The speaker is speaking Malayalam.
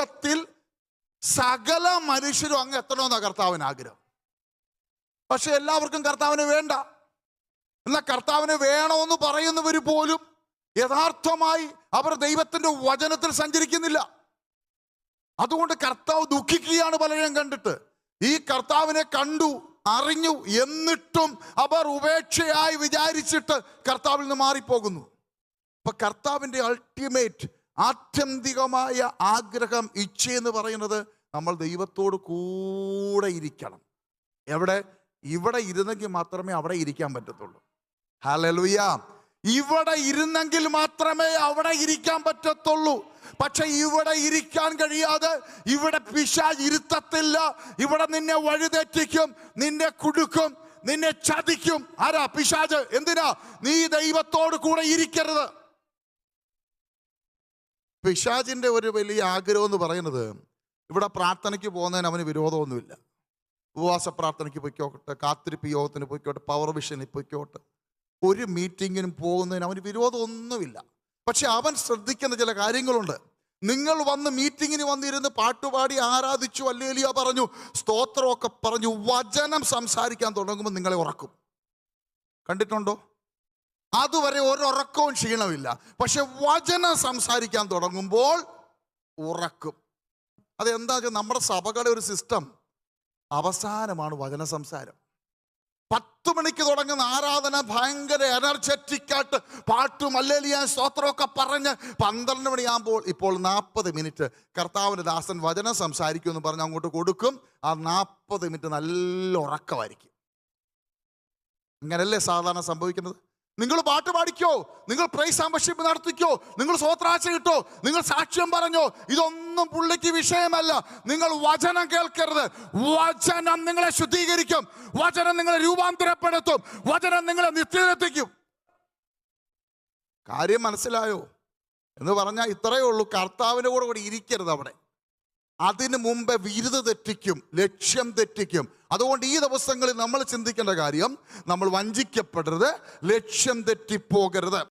ലോകത്തിൽ സകല മനുഷ്യരും അങ്ങ് എത്തണമെന്നാണ് കർത്താവിന് ആഗ്രഹം. പക്ഷെ എല്ലാവർക്കും കർത്താവിന് വേണ്ട. എന്നാൽ കർത്താവിന് വേണമെന്ന് പറയുന്നവർ പോലും യഥാർത്ഥമായി അവർ ദൈവത്തിന്റെ വചനത്തിൽ സഞ്ചരിക്കുന്നില്ല. അതുകൊണ്ട് കർത്താവ് ദുഃഖിക്കുകയാണ് പലരും കണ്ടിട്ട്. ഈ കർത്താവിനെ കണ്ടു അറിഞ്ഞു എന്നിട്ടും അവർ ഉപേക്ഷയായി വിചാരിച്ചിട്ട് കർത്താവിൽ നിന്ന് മാറിപ്പോകുന്നു. അപ്പൊ കർത്താവിന്റെ അൾട്ടിമേറ്റ് ആത്യന്തികമായ ആഗ്രഹം ഇച്ഛ എന്ന് പറയുന്നത് നമ്മൾ ദൈവത്തോട് കൂടെ ഇരിക്കണം. എവിടെ? ഇവിടെ ഇരുന്നെങ്കിൽ മാത്രമേ അവിടെ ഇരിക്കാൻ പറ്റത്തുള്ളൂ. ഹലലുയ ഇവിടെ ഇരുന്നെങ്കിൽ മാത്രമേ അവിടെ ഇരിക്കാൻ പറ്റത്തുള്ളൂ. പക്ഷെ ഇവിടെ ഇരിക്കാൻ കഴിയാതെ ഇവിടെ പിശാ ഇരുത്തത്തില്ല. ഇവിടെ നിന്നെ വഴിതെറ്റിക്കും നിന്നെ കുടുക്കും നിന്നെ ചതിക്കും. ആരാ? പിശാജ് എന്തിനാ? നീ ദൈവത്തോട് കൂടെ ഇരിക്കരുത്. പിശാജിന്റെ ഒരു വലിയ ആഗ്രഹം എന്ന് പറയുന്നത് ഇവിടെ പ്രാർത്ഥനയ്ക്ക് പോകുന്നതിന് അവന് വിരോധമൊന്നുമില്ല. ഉപവാസ പ്രാർത്ഥനയ്ക്ക് പൊയ്ക്കോട്ടെ കാത്തിരിപ്പ് യോഗത്തിന് പൊയ്ക്കോട്ടെ പവർ വിഷനിൽ പൊയ്ക്കോട്ടെ. ഒരു മീറ്റിങ്ങിനും പോകുന്നതിന് അവന് വിരോധമൊന്നുമില്ല. പക്ഷെ അവൻ ശ്രദ്ധിക്കുന്ന ചില കാര്യങ്ങളുണ്ട്. നിങ്ങൾ വന്ന് മീറ്റിങ്ങിന് വന്നിരുന്ന് പാട്ടുപാടി ആരാധിച്ചു അല്ലേലിയ പറഞ്ഞു സ്തോത്രമൊക്കെ പറഞ്ഞു വചനം സംസാരിക്കാൻ തുടങ്ങുമ്പോൾ നിങ്ങളെ ഉറക്കും. കണ്ടിട്ടുണ്ടോ? അതുവരെ ഒരു ഉറക്കവും ക്ഷീണമില്ല. പക്ഷെ വചനം സംസാരിക്കാൻ തുടങ്ങുമ്പോൾ ഉറക്കും. അതെന്താ നമ്മുടെ സഭകളുടെ ഒരു സിസ്റ്റം. അവസാനമാണ് വചന സംസാരം. പത്ത് മണിക്ക് തുടങ്ങുന്ന ആരാധന ഭയങ്കര എനർജറ്റിക് ആയിട്ട് പാട്ടും അല്ലേലിയ സ്തോത്രമൊക്കെ പറഞ്ഞ് പന്ത്രണ്ട് മണിയാകുമ്പോൾ ഇപ്പോൾ നാൽപ്പത് മിനിറ്റ് കർത്താവിന്റെ ദാസൻ വചനം സംസാരിക്കുമെന്ന് പറഞ്ഞ് അങ്ങോട്ട് കൊടുക്കും. ആ നാൽപ്പത് മിനിറ്റ് നല്ല ഉറക്കമായിരിക്കും. ഇങ്ങനല്ലേ സാധാരണ സംഭവിക്കുന്നത്? നിങ്ങൾ പാട്ട് പാടിക്കോ? നിങ്ങൾ പ്രൈസ് ആമ്പർഷിപ്പ് നടത്തിക്കോ? നിങ്ങൾ സ്വത്രാശ കിട്ടോ? നിങ്ങൾ സാക്ഷ്യം പറഞ്ഞോ? ഇതൊന്നും പുള്ളിക്ക് വിഷയമല്ല. നിങ്ങൾ വചനം കേൾക്കരുത്. വചനം നിങ്ങളെ ശുദ്ധീകരിക്കും. വചനം നിങ്ങളെ രൂപാന്തരപ്പെടുത്തും. വചനം നിങ്ങളെ നിത്യത്തിലെത്തിക്കും കാര്യം മനസ്സിലായോ? എന്ന് പറഞ്ഞാൽ ഇത്രയേ ഉള്ളൂ. കർത്താവിന്റെ കൂടെ കൂടി ഇരിക്കരുത് അവിടെ. അതിനു മുമ്പ് വിരുത് തെറ്റിക്കും ലക്ഷ്യം തെറ്റിക്കും. അതുകൊണ്ട് ഈ ദിവസങ്ങളിൽ നമ്മൾ ചിന്തിക്കേണ്ട കാര്യം നമ്മൾ വഞ്ചിക്കപ്പെടരുത് ലക്ഷ്യം തെറ്റിപ്പോകരുത്.